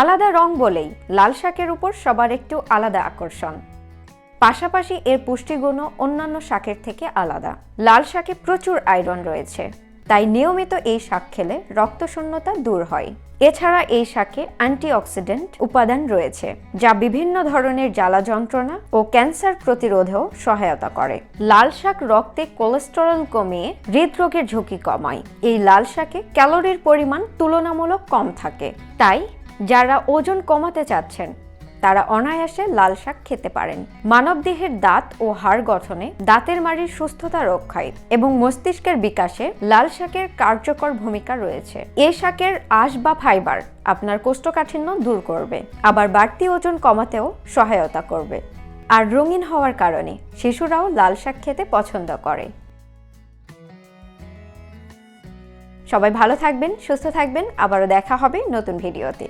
আলাদা রং বলেই লাল শাকের উপর সবার একটু আলাদা আকর্ষণ। পাশাপাশি এর পুষ্টিগুণও অন্যান্য শাকের থেকে আলাদা। লাল শাকে প্রচুর আয়রন রয়েছে, তাই নিয়মিত এই শাক খেলে রক্তশূন্যতা দূর হয়। এছাড়া এই শাকে অ্যান্টিঅক্সিডেন্ট উপাদান রয়েছে, যা বিভিন্ন ধরনের জ্বালা যন্ত্রণা ও ক্যান্সার প্রতিরোধেও সহায়তা করে। লাল শাক রক্তে কোলেস্টেরল কমিয়ে হৃদরোগের ঝুঁকি কমায়। এই লাল শাকে ক্যালোরির পরিমাণ তুলনামূলক কম থাকে, তাই যারা ওজন কমাতে চাচ্ছেন, তারা অনায়াসে লাল শাক খেতে পারেন। মানবদেহের দাঁত ও হাড় গঠনে দাঁতের মাড়ির সুস্থতা রক্ষায় এবং মস্তিষ্কের বিকাশে লাল শাকের কার্যকর ভূমিকা রয়েছে। এ শাকের আঁশ বা ফাইবার আপনার কোষ্ঠকাঠিন্য দূর করবে, আবার বাড়তি ওজন কমাতেও সহায়তা করবে। আর রঙিন হওয়ার কারণে শিশুরাও লাল শাক খেতে পছন্দ করে। সবাই ভালো থাকবেন, সুস্থ থাকবেন। আবারও দেখা হবে নতুন ভিডিওতে।